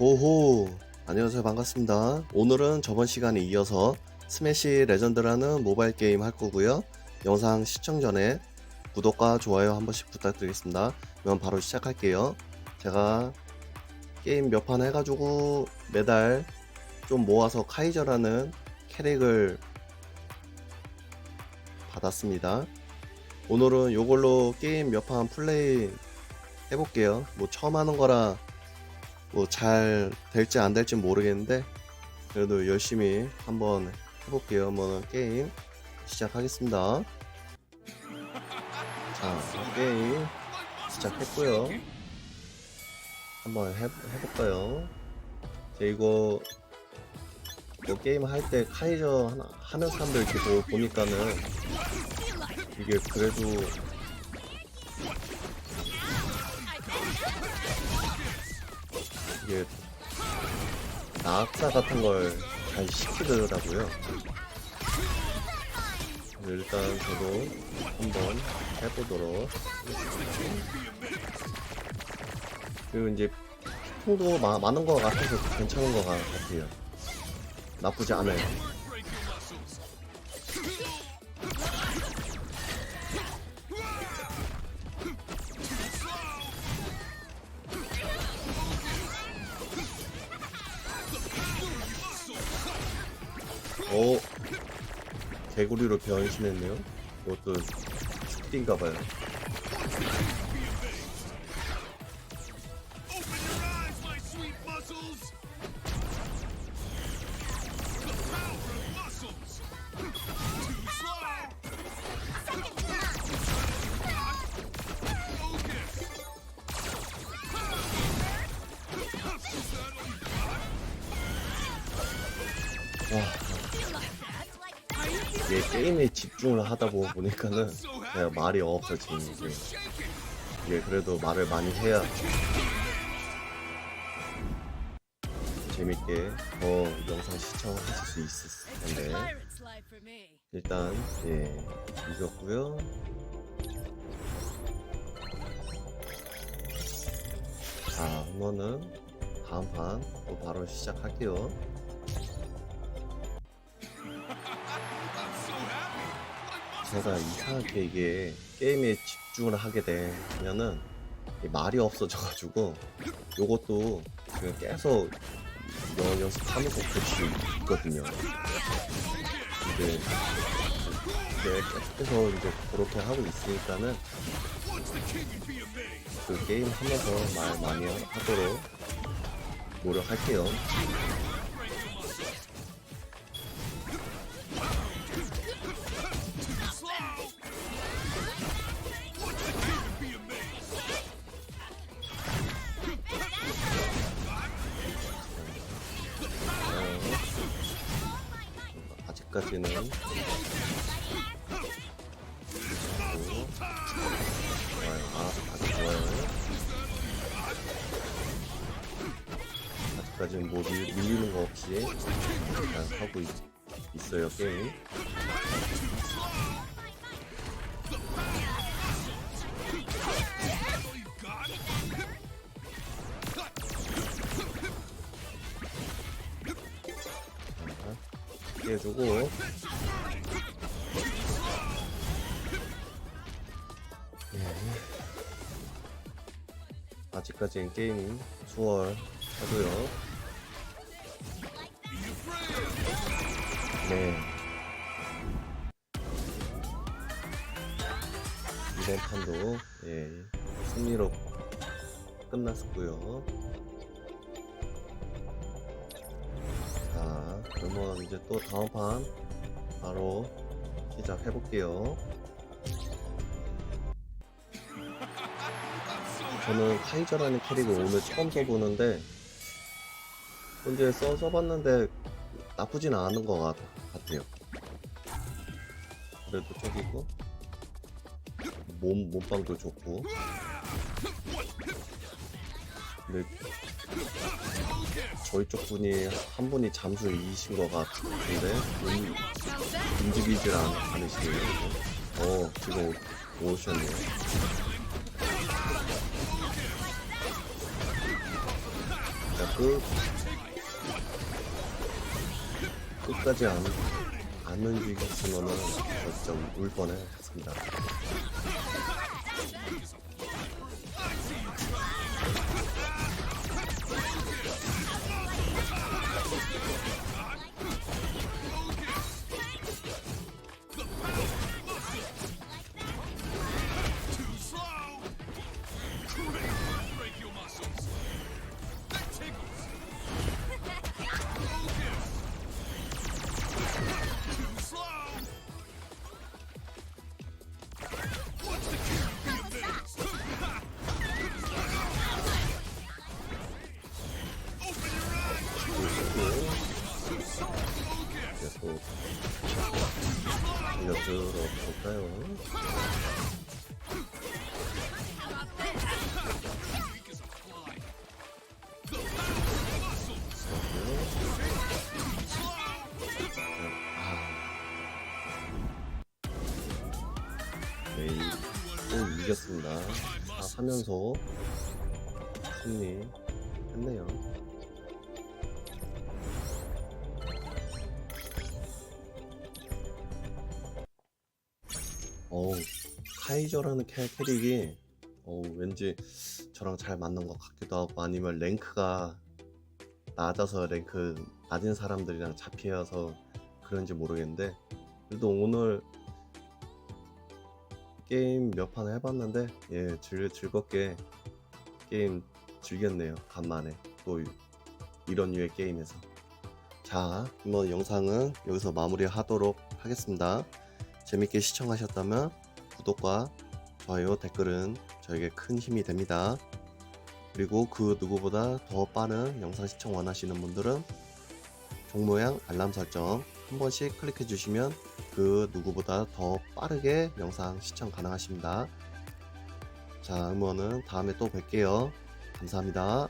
오호 안녕하세요. 반갑습니다. 오늘은 저번 시간에 이어서 스매시 레전드라는 모바일 게임 할 거고요. 영상 시청 전에 구독과 좋아요 한 번씩 부탁드리겠습니다. 그럼 바로 시작할게요. 제가 게임 몇 판 해가지고 매달 좀 모아서 카이저라는 캐릭을 받았습니다. 오늘은 요걸로 게임 몇 판 플레이 해볼게요. 뭐 처음 하는 거라 뭐 잘 될지 안 될지 모르겠는데 그래도 열심히 한번 해볼게요. 뭐 게임 시작하겠습니다. 자 게임 시작했고요. 한번 해, 해볼까요? 제 이거 뭐 게임 할 때 카이저 하는 사람들 이렇게 보- 보니까는 이게 그래도 이게 낙사 같은 걸 잘 시키더라고요. 일단 저도 한번 해보도록. 그리고 이제 피통도 마- 많은 것 같아서 괜찮은 것 같아요. 나쁘지 않아요. 개구리로 변신했네요. 이것도 스킬인가봐요. 이게 게임에 집중을 하다 보- 보니까는 내가 말이 없어지는 게 이게 그래도 말을 많이 해야 재밌게 더 영상 시청하실 수 있을 텐데. 일단 예 이겼고요. 자 그러면은 다음 판 또 바로 시작할게요. 제가 이상하게 이게 게임에 집중을 하게 되면은 이 말이 없어져가지고 요것도 지금 계속 연- 연습하면서 볼수 있거든요. 이제 계속해서 이제 그렇게 하고 있으니까는 그 게임 하면서 말 많이 하도록 노력할게요. 어, 아직까지는 좋아요. 아, 아주 좋아요. 아직까지는 뭐 밀, 밀리는 거 없이 잘 하고 있, 있어요 게임. 자, 피해주고 아직까지는 게임 수월하고요. 네. 이번 판도 예, 승리로 끝났었고요. 자, 그러면 이제 또 다음 판 바로 시작해 볼게요. 저는 카이저라는 캐릭을 오늘 처음 써보는데 현재 써, 써봤는데 나쁘진 않은 것 같, 같아요. 그래도 저기 있고 몸 몸빵도 좋고 근데 저희 쪽 분이 한 분이 잠수 이신 것 같은데 움- 움직이질 않, 않으시네요. 어 지금 오- 오셨네요. 끝 끝까지 안, 안 움직였으면은 진짜 울 뻔했습니다. 계속 이것들어 볼까요? 네, 또 이겼습니다. 아, 하면서 승리 했네요. 어우, 카이저라는 캐, 캐릭이 어우, 왠지 저랑 잘 맞는 것 같기도 하고 아니면 랭크가 낮아서 랭크 낮은 사람들이랑 잡혀서 그런지 모르겠는데 그래도 오늘 게임 몇 판 해봤는데 예 즐, 즐겁게 게임 즐겼네요 간만에. 또 이런 류의 게임에서. 자 이번 영상은 여기서 마무리 하도록 하겠습니다 재밌게 시청하셨다면 구독과 좋아요 댓글은 저에게 큰 힘이 됩니다 그리고 그 누구보다 더 빠른 영상 시청 원하시는 분들은 종모양 알람 설정 한 번씩 클릭해 주시면 그 누구보다 더 빠르게 영상 시청 가능하십니다. 자, 그러면은 다음에 또 뵐게요. 감사합니다.